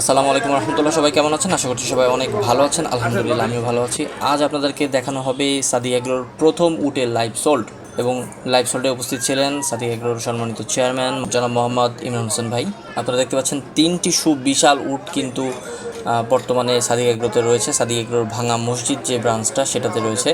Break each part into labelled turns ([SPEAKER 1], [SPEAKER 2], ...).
[SPEAKER 1] আসসালামু আলাইকুম রহমতুল্লাহ। সবাই কেমন আছেন? আশা করছি সবাই অনেক ভালো আছেন। আলহামদুলিল্লাহ, আমিও ভালো আছি। আজ আপনাদেরকে দেখানো হবে সাদি এগ্রোর প্রথম উটের লাইভ সোল্ড এবং লাইভ সোল্ডে উপস্থিত ছিলেন সাদি এগ্রোর সম্মানিত চেয়ারম্যান জনাব মোহাম্মদ ইমরান হোসেন ভাই। আপনারা দেখতে পাচ্ছেন তিনটি সুবিশাল উট কিন্তু বর্তমানে সাদি এগ্রোতে রয়েছে। সাদি এগ্রোর ভাঙা মসজিদ যে ব্রাঞ্চটা সেটাতে রয়েছে।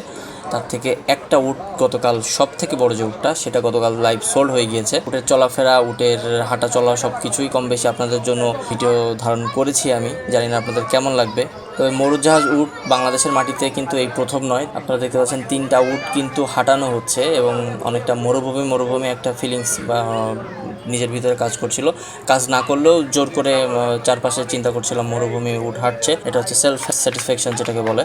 [SPEAKER 1] তার থেকে একটা উট গতকাল সব থেকে বড় যে উটটা, সেটা গতকাল লাইভ সোল্ড হয়ে গিয়েছে। উটের চলাফেরা, উটের হাঁটা চলা সব কিছুই কম বেশি আপনাদের জন্য ভিডিও ধারণ করেছি আমি। জানি না আপনাদের কেমন লাগবে। তবে মরুজাহাজ উট বাংলাদেশের মাটিতে কিন্তু এই প্রথম নয়। আপনারা দেখতে পাচ্ছেন তিনটা উট কিন্তু হাঁটানো হচ্ছে এবং অনেকটা মরুভূমি মরুভূমি একটা ফিলিংস বা নিজের ভিতরে কাজ করছিল। কাজ না করলেও জোর করে চারপাশে চিন্তা করছিলাম মরুভূমি উঠ হাঁটছে। এটা হচ্ছে সেলফ স্যাটিসফ্যাকশন যেটাকে বলে।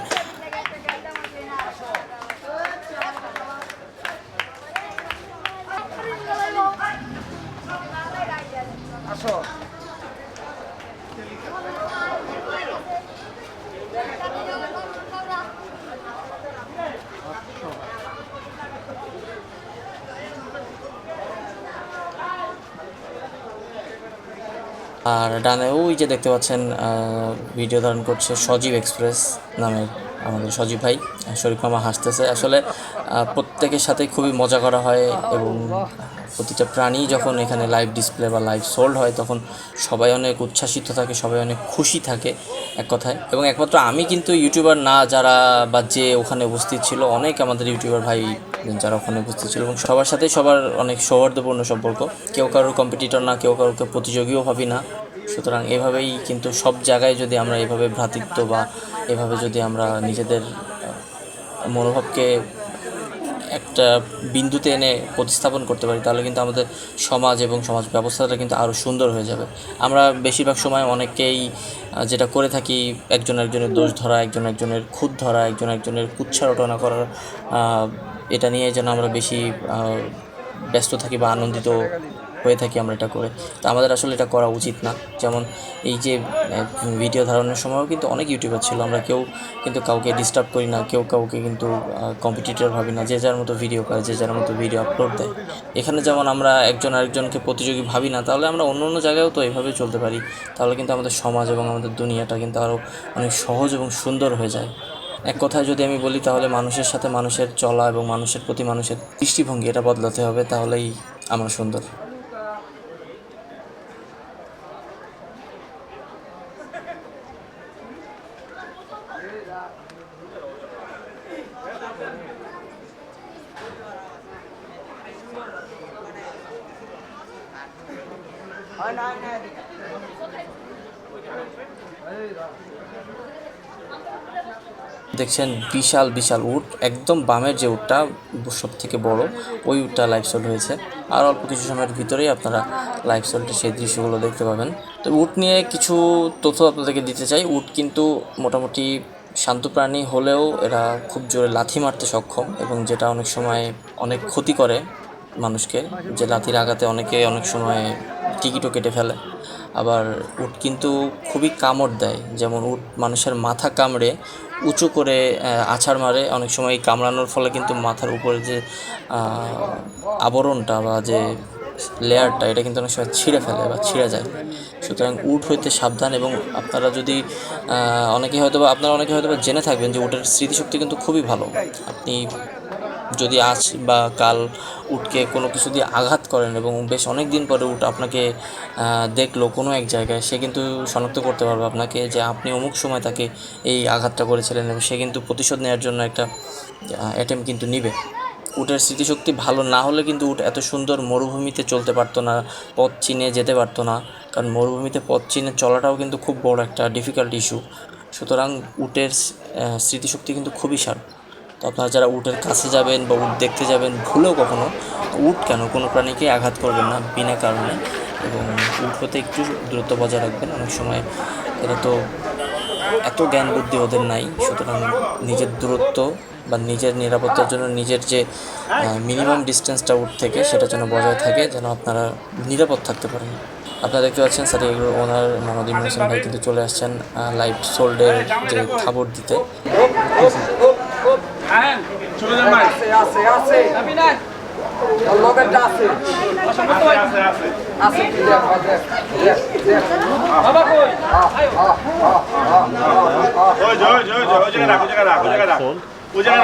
[SPEAKER 1] আর ডানে ওই যে দেখতে পাচ্ছেন ভিডিও ধারণ করছে সজীব এক্সপ্রেস নামের আমাদের সজীব ভাই। শরীফ মামা হাসতেছে। আসলে প্রত্যেকের সাথে খুবই মজা করা হয় এবং প্রতিটা প্রাণী যখন এখানে লাইভ ডিসপ্লে বা লাইভ সোল্ড হয়, তখন সবাই অনেক উচ্ছ্বাসিত থাকে, সবাই অনেক খুশি থাকে এক কথায়। এবং একমাত্র আমি কিন্তু ইউটিউবার না, যারা বা যে ওখানে উপস্থিত ছিল, অনেক আমাদের ইউটিউবার ভাই যারা ওখানে উপস্থিত ছিল। এবং সবার সাথে সবার অনেক সৌহার্দ্যপূর্ণ সম্পর্ক। কেউ কারোর কম্পিটিটর না, কেউ কারোকে প্রতিযোগীও ভাবি না। সুতরাং এভাবেই কিন্তু সব জায়গায় যদি আমরা এভাবে ভ্রাতৃত্ব বা এভাবে যদি আমরা নিজেদের মনোভাবকে একটা বিন্দুতে এনে প্রতিস্থাপন করতে পারি, তাহলে কিন্তু আমাদের সমাজ এবং সমাজ ব্যবস্থাটা কিন্তু আরও সুন্দর হয়ে যাবে। আমরা বেশিরভাগ সময় অনেকেই যেটা করে থাকি, একজন একজনের দোষ ধরা, একজন একজনের খুদ ধরা, একজন একজনের কুচ্ছা রটনা করার এটা নিয়ে যেন আমরা বেশি ব্যস্ত থাকি বা আনন্দিত হয়ে থাকি আমরা এটা করে। তো আমাদের আসলে এটা করা উচিত না। যেমন এই যে ভিডিও ধারণের সময়ও কিন্তু অনেক ইউটিউবার ছিল। আমরা কেউ কিন্তু কাউকে ডিস্টার্ব করি না, কেউ কাউকে কিন্তু কম্পিটিটর ভাবি না। যে যার মতো ভিডিও করে, যে যার মতো ভিডিও আপলোড দেয়। এখানে যেমন আমরা একজন আরেকজনকে প্রতিযোগী ভাবি না, তাহলে আমরা অন্য অন্য জায়গায়ও তো এইভাবে চলতে পারি। তাহলে কিন্তু আমাদের সমাজ এবং আমাদের দুনিয়াটা কিন্তু আরও অনেক সহজ এবং সুন্দর হয়ে যায়। এক কথায় যদি আমি বলি, তাহলে মানুষের সাথে মানুষের চলা এবং মানুষের প্রতি মানুষের দৃষ্টিভঙ্গি এটা বদলাতে হবে, তাহলেই আমরা সুন্দর। দেখছেন, বিশাল বিশাল উট, একদম বামের যে উটটা সব থেকে বড়, ওই উটটা লাইভ সোল্ড হয়েছে। আর অল্প কিছু সময়ের ভিতরেই আপনারা লাইভ সোল্ডে সেই দৃশ্যগুলো দেখতে পাবেন। তো উট নিয়ে কিছু তথ্য আপনাদেরকে দিতে চাই। উট কিন্তু মোটামুটি শান্ত প্রাণী হলেও এরা খুব জোরে লাথি মারতে সক্ষম এবং যেটা অনেক সময় অনেক ক্ষতি করে মানুষকে, যে লাথির আঘাতে অনেকে অনেক সময় টিকিটও কেটে ফেলে। আবার উট কিন্তু খুবই কামড় দেয়, যেমন উট মানুষের মাথা কামড়ে, উঁচু করে আছাড় মারে, অনেক সময় কামড়ানোর ফলে কিন্তু মাথার উপরে যে আবরণটা বা যে লেয়ারটা, এটা কিন্তু অনেক সময় ছিঁড়ে ফেলে বা ছিঁড়ে যায়। সুতরাং উট হইতে সাবধান এবং আপনারা যদি অনেকে হয়তো বা আপনারা অনেকে হয়তো বা জেনে থাকবেন যে উটের স্মৃতিশক্তি কিন্তু খুবই ভালো। আপনি যদি আজ বা কাল উটকে কোনো কিছু দিয়ে আঘাত করেন এবং বেশ অনেক দিন পরে উট আপনাকে দেখল কোনো এক জায়গায়, সে কিন্তু শনাক্ত করতে পারবে আপনাকে যে আপনি অমুক সময় তাকে এই আঘাতটা করেছিলেন এবং সে কিন্তু প্রতিশোধ নেওয়ার জন্য একটা অ্যাটেম্প কিন্তু নিবে। উটের স্মৃতিশক্তি ভালো না হলে কিন্তু উট এত সুন্দর মরুভূমিতে চলতে পারতো না, পথ চিনে যেতে পারতো না। কারণ মরুভূমিতে পথ চিনে চলাটাও কিন্তু খুব বড় একটা ডিফিকাল্ট ইস্যু সুতরাং উটের স্মৃতিশক্তি কিন্তু খুবই শার্প তো আপনারা যারা উটের কাছে যাবেন বা উট দেখতে যাবেন ভুলেও কখনো উট কেন? কোনো প্রাণীকে আঘাত করবেন না বিনা কারণে। এবং উট হতে একটু দূরত্ব বজায় রাখবেন। অনেক সময় এটা তো এত জ্ঞান বুদ্ধি ওদের নাই। সুতরাং নিজের দূরত্ব বা নিজের নিরাপত্তার জন্য নিজের যে মিনিমাম ডিস্টেন্সটা উঠ থেকে সেটা যেন বজায় থাকে যেন আপনারা নিরাপদ থাকতে পারেন। আপনারা দেখতে পাচ্ছেন স্যার এগুলোর ওনার মোহাম্মদ ইমরান হোসেন ভাই কিন্তু চলে আসছেন লাইভ সোল্ডের যে খাবার দিতে।
[SPEAKER 2] হ্যাঁ রাখ রাখ রাখ।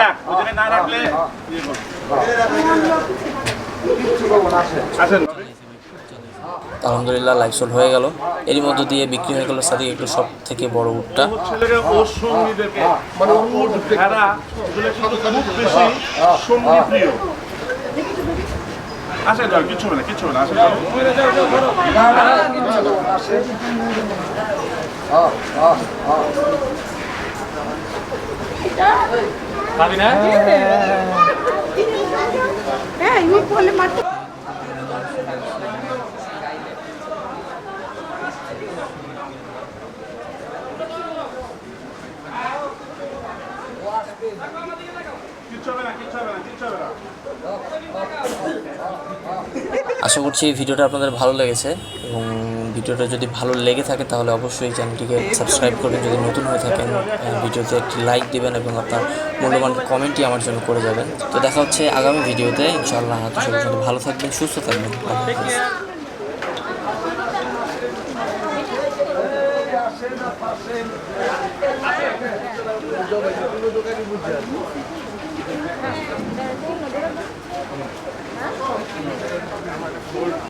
[SPEAKER 2] রাখ ওই না রাখলে ইয়ে আসেন।
[SPEAKER 1] আলহামদুলিল্লাহ লাইভ সোল্ড হয়ে গেল। এরই মধ্য দিয়ে বিক্রি হয়ে গেল সাদিক একটু সব থেকে বড় উটটা।
[SPEAKER 2] মানে উট ভেড়া এগুলো কিন্তু খুব না।
[SPEAKER 3] হ্যাঁ
[SPEAKER 1] আশা করছি এই ভিডিওটা আপনাদের ভালো লেগেছে এবং ভিডিওটা যদি ভালো লেগে থাকে তাহলে অবশ্যই চ্যানেলটিকে সাবস্ক্রাইব করবেন যদি নতুন হয়ে থাকেন ভিডিওতে একটি লাইক দিবেন এবং আপনার মূল্যবান কমেন্টই আমার জন্য করে যাবেন। তো দেখা হচ্ছে আগামী ভিডিওতে। ইনশাআল্লাহ তো সবাই ভালো থাকবেন, সুস্থ থাকবেন।